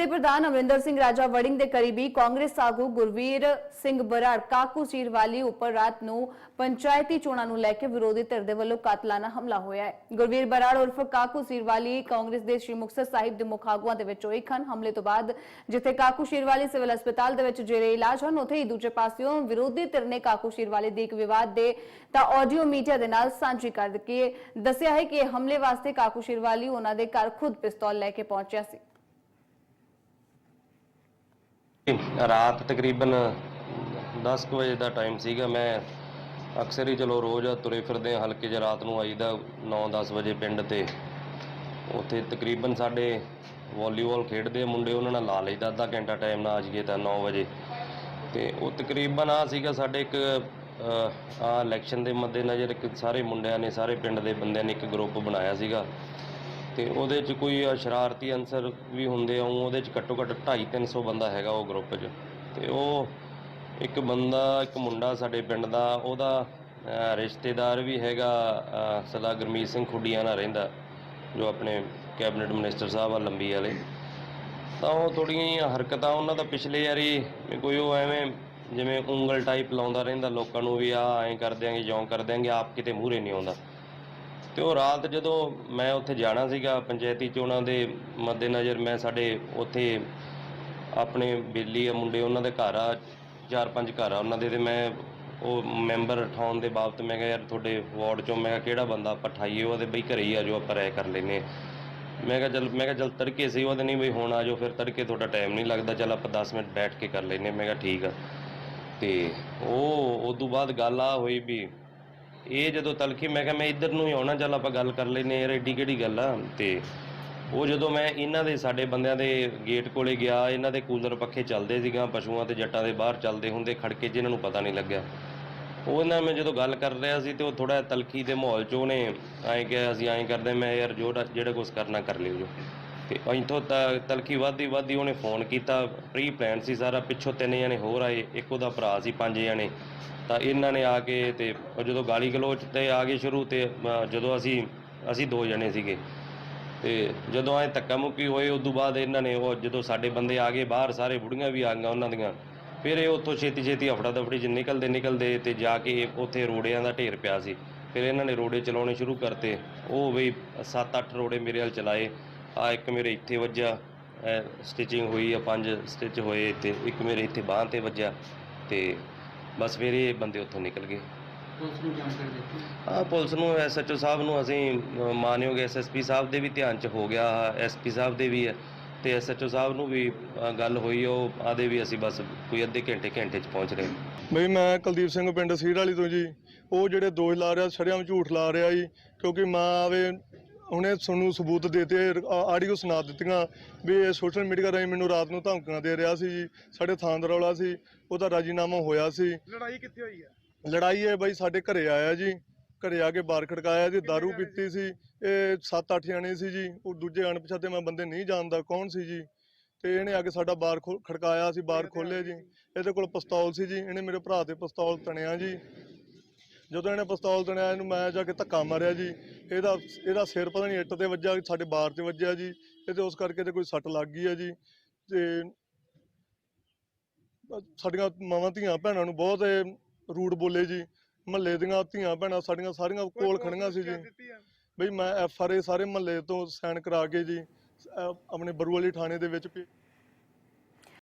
ਦੇ ਪ੍ਰਧਾਨ ਅਮਰਿੰਦਰ ਸਿੰਘ ਰਾਜਾ ਵੜਿੰਗ ਦੇ ਕਰੀਬੀ ਕਾਂਗਰਸ ਆਗੂ ਗੁਰਵੀਰ ਸਿੰਘ ਬਰਾੜ ਕਾਕੂ ਚੀਰਵਾਲੀ ਉੱਪਰ ਰਾਤ ਨੂੰ ਪੰਚਾਇਤੀ ਚੋਣਾਂ ਨੂੰ ਲੈ ਕੇ ਵਿਰੋਧੀ ਧਿਰ ਦੇ ਵੱਲੋਂ ਕਾਤਲਾਨਾ ਹਮਲਾ ਹੋਇਆ ਹੈ। ਗੁਰਵੀਰ ਬਰਾੜ ਉਰਫ ਕਾਕੂ ਚੀਰਵਾਲੀ ਕਾਂਗਰਸ ਦੇ ਸ਼੍ਰੀ ਮੁਕਤਸਰ ਸਾਹਿਬ ਦੇ ਮੁੱਖ ਆਗੂਆਂ ਦੇ ਵਿੱਚੋਂ ਇੱਕ ਹਨ ਹਮਲੇ ਤੋਂ ਬਾਅਦ, ਜਿੱਥੇ ਕਾਕੂ ਸ਼ੀਰਵਾਲੀ ਸਿਵਲ ਹਸਪਤਾਲ ਦੇ ਵਿੱਚ ਜੇਰੇ ਇਲਾਜ ਹਨ, ਉੱਥੇ ਹੀ ਦੂਜੇ ਪਾਸਿਓਂ ਵਿਰੋਧੀ ਧਿਰ ਨੇ ਕਾਕੂ ਸ਼ੀਰਵਾਲੀ ਦੇ ਇੱਕ ਵਿਵਾਦ ਦੇ ਤਾਂ ਆਡੀਓ ਮੀਡੀਆ ਦੇ ਨਾਲ ਸਾਂਝੀ ਕਰ ਕੇ ਦੱਸਿਆ ਹੈ ਕਿ ਇਹ ਹਮਲੇ ਵਾਸਤੇ ਕਾਕੂ ਸ਼ੀਰਵਾਲੀ ਉਹਨਾਂ ਦੇ ਘਰ ਖੁਦ ਪਿਸਤੌਲ ਲੈ ਕੇ ਪਹੁੰਚਿਆ ਸੀ। ਰਾਤ ਤਕਰੀਬਨ 10 ਕੁ ਵਜੇ ਦਾ ਟਾਈਮ ਸੀਗਾ, ਮੈਂ ਅਕਸਰ ਹੀ ਚਲੋ ਰੋਜ਼ ਤੁਰੇ ਫਿਰਦੇ ਹਾਂ, ਹਲਕੇ 'ਚ ਰਾਤ ਨੂੰ ਆਈਦਾ 9-10 ਵਜੇ ਪਿੰਡ ਤੇ। ਉੱਥੇ ਤਕਰੀਬਨ ਸਾਡੇ ਵਾਲੀਬਾਲ ਖੇਡਦੇ ਆ, ਮੁੰਡੇ ਉਹਨਾਂ ਨਾਲ ਲਾ ਲਈਦਾ, ਅੱਧਾ ਘੰਟਾ ਟਾਈਮ ਨਾਲ ਆ ਜਾਈਏ ਤਾਂ 9 ਵਜੇ। ਤੇ ਉਹ ਤਕਰੀਬਨ ਆ ਸੀਗਾ ਸਾਡੇ ਇੱਕ ਆ ਇਲੈਕਸ਼ਨ ਦੇ ਮੱਦੇਨਜ਼ਰ ਇੱਕ ਸਾਰੇ ਮੁੰਡਿਆਂ ਨੇ, ਸਾਰੇ ਪਿੰਡ ਦੇ ਬੰਦਿਆਂ ਨੇ ਇੱਕ ਗਰੁੱਪ ਬਣਾਇਆ ਸੀਗਾ। ਤੇ ਉਹਦੇ 'ਚ ਕੋਈ ਸ਼ਰਾਰਤੀ ਅਨਸਰ ਵੀ ਹੁੰਦੇ ਆ ਊਂ ਉਹਦੇ 'ਚ ਘੱਟੋ ਘੱਟ 2.5 300 ਬੰਦਾ ਹੈਗਾ ਉਹ ਗਰੁੱਪ 'ਚ। ਤੇ ਉਹ ਇੱਕ ਬੰਦਾ ਇੱਕ ਮੁੰਡਾ ਸਾਡੇ ਪਿੰਡ ਦਾ ਉਹਦਾ ਰਿਸ਼ਤੇਦਾਰ ਵੀ ਹੈਗਾ ਅ, ਸਰਦਾਰ ਗੁਰਮੀਤ ਸਿੰਘ ਖੁੱਡੀਆਂ ਨਾਲ ਰਹਿੰਦਾ ਜੋ ਆਪਣੇ ਕੈਬਨਿਟ ਮਿਨਿਸਟਰ ਸਾਹਿਬ ਆ ਲੰਬੀ ਵਾਲੇ। ਤਾਂ ਉਹ ਥੋੜ੍ਹੀਆਂ ਜਿਹੀਆਂ ਹਰਕਤਾਂ ਉਹਨਾਂ ਦਾ ਪਿਛਲੇ ਯਾਰੀ ਵੀ ਕੋਈ ਉਹ ਐਵੇਂ ਜਿਵੇਂ ਉਂਗਲ ਟਾਈਪ ਲਾਉਂਦਾ ਰਹਿੰਦਾ ਲੋਕਾਂ ਨੂੰ ਵੀ ਆ ਐਂ ਕਰ ਦਿਆਂਗੇ ਜਿਉਂ ਕਰ ਦਿਆਂਗੇ ਆਪ ਕਿਤੇ ਮੂਹਰੇ ਨਹੀਂ ਆਉਂਦਾ। ਤੇ ਉਹ ਰਾਤ ਜਦੋਂ ਮੈਂ ਉੱਥੇ ਜਾਣਾ ਸੀਗਾ ਪੰਚਾਇਤੀ ਚੋਣਾਂ ਦੇ ਮੱਦੇਨਜ਼ਰ ਮੈਂ ਸਾਡੇ ਉੱਥੇ ਆਪਣੇ ਬੇਲੀ ਆ ਮੁੰਡੇ, ਉਹਨਾਂ ਦੇ ਘਰ ਆ, ਚਾਰ ਪੰਜ ਘਰ ਆ ਉਹਨਾਂ ਦੇ ਤੇ ਮੈਂ ਉਹ ਮੈਂਬਰ ਠਾਉਣ ਦੇ ਬਾਬਤ ਮੈਂ ਕਿਹਾ, ਯਾਰ ਤੁਹਾਡੇ ਵਾਰਡ ਚੋਂ, ਮੈਂ ਕਿਹਾ, ਕਿਹੜਾ ਬੰਦਾ ਪਠਾਈਏ ਉਹਦੇ ਬਈ ਘਰੇ ਹੀ ਆ ਜੋ ਆਪਾਂ ਰਾਇ ਕਰ ਲੈਨੇ ਮੈਂ ਕਿਹਾ, ਚੱਲ, ਮੈਂ ਕਿਹਾ, ਚੱਲ ਤੜਕੇ ਸੀ ਉਹਦੇ ਨਹੀਂ ਬਈ, ਹੁਣ ਆ ਜਾਓ ਫਿਰ ਤੜਕੇ ਤੁਹਾਡਾ ਟਾਈਮ ਨਹੀਂ ਲੱਗਦਾ, ਚੱਲ ਆਪਾਂ 10 ਮਿੰਟ ਬੈਠ ਕੇ ਕਰ ਲੈਨੇ ਮੈਂ ਕਿਹਾ, ਠੀਕ ਆ। ਤੇ ਉਹ ਉਸ ਤੋਂ ਬਾਅਦ ਗੱਲ ਆ ਹੋਈ ਵੀ ਇਹ ਜਦੋਂ ਤਲਖੀ, ਮੈਂ ਕਿਹਾ ਮੈਂ ਇੱਧਰ ਨੂੰ ਹੀ ਆਉਣਾ, ਚੱਲ ਆਪਾਂ ਗੱਲ ਕਰ ਲੈਨੇ ਯਾਰ ਏਡੀ ਕਿਹੜੀ ਗੱਲ ਆ? ਤੇ ਉਹ ਜਦੋਂ ਮੈਂ ਇਹਨਾਂ ਦੇ, ਸਾਡੇ ਬੰਦਿਆਂ ਦੇ ਗੇਟ ਕੋਲੇ ਗਿਆ, ਇਹਨਾਂ ਦੇ ਕੂਲਰ ਪੱਖੇ ਚੱਲਦੇ ਸੀਗਾ, ਪਸ਼ੂਆਂ ਤੇ ਜੱਟਾਂ ਦੇ ਬਾਹਰ ਚੱਲਦੇ ਹੁੰਦੇ ਖੜਕੇ ਜਿਹਨਾਂ ਨੂੰ ਪਤਾ ਨਹੀਂ ਲੱਗਿਆ। ਉਹ ਨਾਲ ਮੈਂ ਜਦੋਂ ਗੱਲ ਕਰ ਰਿਹਾ ਸੀ ਤੇ ਉਹ ਥੋੜਾ ਤਲਖੀ ਦੇ ਮਾਹੌਲ 'ਚ ਉਹਨੇ ਐਂ ਕਿਹਾ, ਅਸੀਂ ਐਂ ਕਰਦੇ, ਮੈਂ ਯਾਰ ਜੋ ਜਿਹੜਾ ਕੁਝ ਕਰਨਾ ਕਰ ਲਿਓ ਜੋ। ਤੇ ਇੱਥੋਂ ਤ- ਤਲਖੀ ਵੱਧਦੀ ਵੱਧਦੀ ਉਹਨੇ ਫੋਨ ਕੀਤਾ ਪ੍ਰੀ ਪਲਾਨ ਸੀ ਸਾਰਾ, ਪਿੱਛੋਂ ਤਿੰਨ ਜਣੇ ਹੋਰ ਆਏ, ਇੱਕ ਉਹਦਾ ਭਰਾ ਸੀ, ਪੰਜ ਜਣੇ। ਤਾਂ ਇਹਨਾਂ ਨੇ ਆ ਕੇ ਤੇ ਉਹ ਜਦੋਂ ਗਾਲੀ ਗਲੋਚ ਤੇ ਆ ਗਏ ਸ਼ੁਰੂ ਤੇ ਅ, ਜਦੋਂ ਅਸੀਂ ਅਸੀਂ ਦੋ ਜਣੇ ਸੀਗੇ। ਤੇ ਜਦੋਂ ਐ ਧੱਕਾ ਮੁੱਕੀ ਹੋਏ ਉਸ ਤੋਂ ਬਾਅਦ ਇਹਨਾਂ ਨੇ ਉਹ ਜਦੋਂ ਸਾਡੇ ਬੰਦੇ ਆ ਗਏ ਬਾਹਰ ਸਾਰੇ ਬੁੜੀਆਂ ਵੀ ਆ ਗਈਆਂ ਉਹਨਾਂ ਦੀਆਂ। ਫਿਰ ਇਹ ਉੱਥੋਂ ਛੇਤੀ ਛੇਤੀ ਹਫੜਾ ਦਫੜੀ ਚ ਨਿਕਲਦੇ ਨਿਕਲਦੇ ਤੇ ਜਾ ਕੇ ਉੱਥੇ ਰੋੜਿਆਂ ਦਾ ਢੇਰ ਪਿਆ ਸੀ। ਫਿਰ ਇਹਨਾਂ ਨੇ ਰੋੜੇ ਚਲਾਉਣੇ ਸ਼ੁਰੂ ਕਰਤੇ। ਉਹ ਵੀ 7-8 ਰੋੜੇ ਮੇਰੇ ਵੱਲ ਚਲਾਏ। ਆ ਇੱਕ ਮੇਰੇ ਇੱਥੇ ਵੱਜਾ ਸਟਿਚਿੰਗ ਹੋਈ ਆ ਪੰਜ ਸਟਿਚ ਹੋਏ ਤੇ ਇੱਕ ਮੇਰੇ ਇੱਥੇ ਬਾਂਹ ਤੇ ਵੱਜਾ ਤੇ ਬਸ ਫਿਰ ਇਹ ਬੰਦੇ ਉੱਥੋਂ ਨਿਕਲ ਗਏ। ਪੁਲਿਸ ਨੂੰ ਜਾਣਕਾਰੀ ਦਿੱਤੀ? ਹਾਂ ਪੁਲਿਸ ਨੂੰ ਐਸਐਚਓ ਸਾਹਿਬ ਨੂੰ ਅਸੀਂ ਮਾਨਯੋਗ ਐਸਐਸਪੀ ਸਾਹਿਬ ਦੇ ਵੀ ਧਿਆਨ ਚ ਹੋ ਗਿਆ ਐਸਪੀ ਸਾਹਿਬ ਦੇ ਵੀ ਹੈ ਤੇ ਐਸਐਚਓ ਸਾਹਿਬ ਨੂੰ ਵੀ ਅ, ਗੱਲ ਹੋਈ ਉਹ ਆਦੇ ਵੀ ਅਸੀਂ ਬਸ ਕੋਈ ਅੱਧੇ ਘੰਟੇ ਘੰਟੇ ਚ ਪਹੁੰਚ ਰਹੇ। ਹਾਂ। ਬਈ ਮੈਂ ਕੁਲਦੀਪ ਸਿੰਘ ਪਿੰਡ ਸੀਰ ਵਾਲੀ ਤੋਂ ਜੀ। ਉਹ ਜਿਹੜੇ ਦੋਸ਼ ਲਾ ਰਿਹਾ ਸ਼ਰੇਆਮ ਝੂਠ ਲਾ ਰਿਹਾ ਜੀ ਕਿਉਂਕਿ ਮਾਂ ਆਵੇ ਉਹਨੇ ਤੁਹਾਨੂੰ ਸਬੂਤ ਦੇਤੇ ਆਡੀਓ ਸੁਣਾ ਦਿੱਤੀਆਂ ਵੀ ਇਹ ਸੋਸ਼ਲ ਮੀਡੀਆ ਰਾਹੀਂ ਮੈਨੂੰ ਰਾਤ ਨੂੰ ਧਮਕੀਆਂ ਦੇ ਰਿਹਾ ਸੀ ਜੀ। ਸਾਡੇ ਥਾਂ ਦਾ ਰੌਲਾ ਸੀ ਉਹਦਾ ਰਾਜੀਨਾਮਾ ਹੋਇਆ ਸੀ। ਲੜਾਈ ਕਿੱਥੇ ਹੋਈ ਹੈ? ਲੜਾਈ ਇਹ ਬਈ ਸਾਡੇ ਘਰੇ ਆਇਆ ਜੀ। ਘਰੇ ਆ ਕੇ ਬਾਹਰ ਖੜਕਾਇਆ ਜੀ दारू ਪੀਤੀ ਸੀ। ਇਹ 7-8 ਜਣੇ ਸੀ ਜੀ। ਉਹ ਦੂਜੇ ਅਣਪਛਾਤੇ ਮੈਂ ਬੰਦੇ ਨਹੀਂ ਜਾਣਦਾ ਕੌਣ ਸੀ ਜੀ। ਤੇ ਇਹਨੇ ਆ ਕੇ ਸਾਡਾ ਬਾਰ ਖੜਕਾਇਆ ਸੀ ਬਾਰ ਖੋਲਿਆ ਜੀ। ਇਹਦੇ ਕੋਲ ਪਿਸਤੌਲ ਸੀ ਜੀ। ਇਹਨੇ ਮੇਰੇ ਭਰਾ ਤੇ ਪਿਸਤੌਲ ਤਣਿਆ ਜੀ। ਜਦੋਂ ਇਹਨੇ ਪਿਸਤੌਲ ਤਣਿਆ ਇਹਨੂੰ ਮੈਂ ਜਾ ਕੇ ਧੱਕਾ ਮਾਰਿਆ ਜੀ। ਇਹਦਾ ਇਹਦਾ ਸਿਰ ਪਤਾ ਨਹੀਂ ਇੱਟ ਤੇ ਵੱਜਾ ਸਾਡੇ ਬਾਰ ਤੇ ਵੱਜਿਆ ਜੀ। ਇਹਦੇ ਉਸ ਕਰਕੇ ਤੇ ਕੋਈ ਸੱਟ ਲੱਗ ਗਈ ਹੈ ਜੀ। ਤੇ ਸਾਡੀਆਂ ਮਾਵਾਂ ਧੀਆਂ ਭੈਣਾਂ ਨੂੰ ਬਹੁਤ ਇਹ ਰੂਡ ਬੋਲੇ ਜੀ। ਮਹੱਲੇ ਦੀਆਂ ਧੀਆਂ ਭੈਣਾਂ ਸਾਡੀਆਂ ਸਾਰੀਆਂ ਕੋਲ ਖੜੀਆਂ ਸੀ ਜੀ। ਬਈ ਮੈਂ ਐਫ ਆਰ ਏ ਸਾਰੇ ਮਹੱਲੇ ਤੋਂ ਸਾਈਨ ਕਰਾ ਕੇ ਜੀ ਆਪਣੇ ਬਰੂ ਵਾਲੀ ਥਾਣੇ ਦੇ ਵਿੱਚ